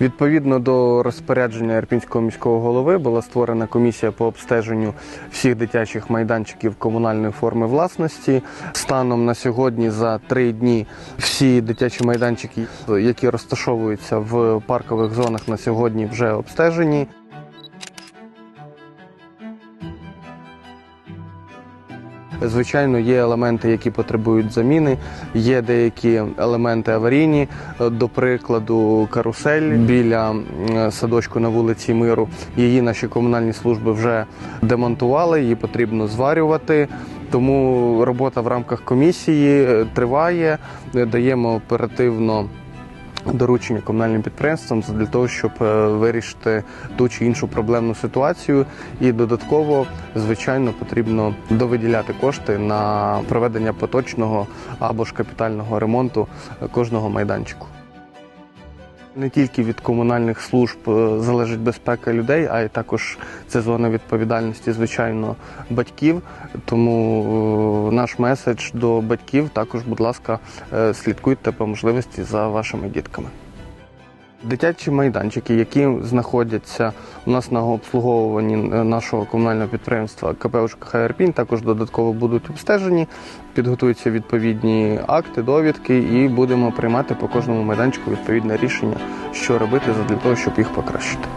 Відповідно до розпорядження Ірпінського міського голови була створена комісія по обстеженню всіх дитячих майданчиків комунальної форми власності. Станом на сьогодні за три дні всі дитячі майданчики, які розташовуються в паркових зонах, на сьогодні вже обстежені. Звичайно, є елементи, які потребують заміни. Є деякі елементи аварійні, до прикладу, карусель біля садочку на вулиці Миру. Її наші комунальні служби вже демонтували, її потрібно зварювати. Тому робота в рамках комісії е, триває. Даємо оперативно доручення комунальним підприємствам для того, щоб е, вирішити ту чи іншу проблемну ситуацію. І додатково, звичайно, потрібно довиділяти кошти на проведення поточного або ж капітального ремонту е, кожного майданчику. Не тільки від комунальних служб е, залежить безпека людей, а й також це зона відповідальності, звичайно, батьків. Тому е, наш меседж до батьків також, будь ласка, е, слідкуйте по можливості за вашими дітками. Дитячі майданчики, які знаходяться у нас на обслуговуванні е, нашого комунального підприємства КП УЖКХ також додатково будуть обстежені, підготуються відповідні акти, довідки, і будемо приймати по кожному майданчику відповідне рішення, що робити для того, щоб їх покращити.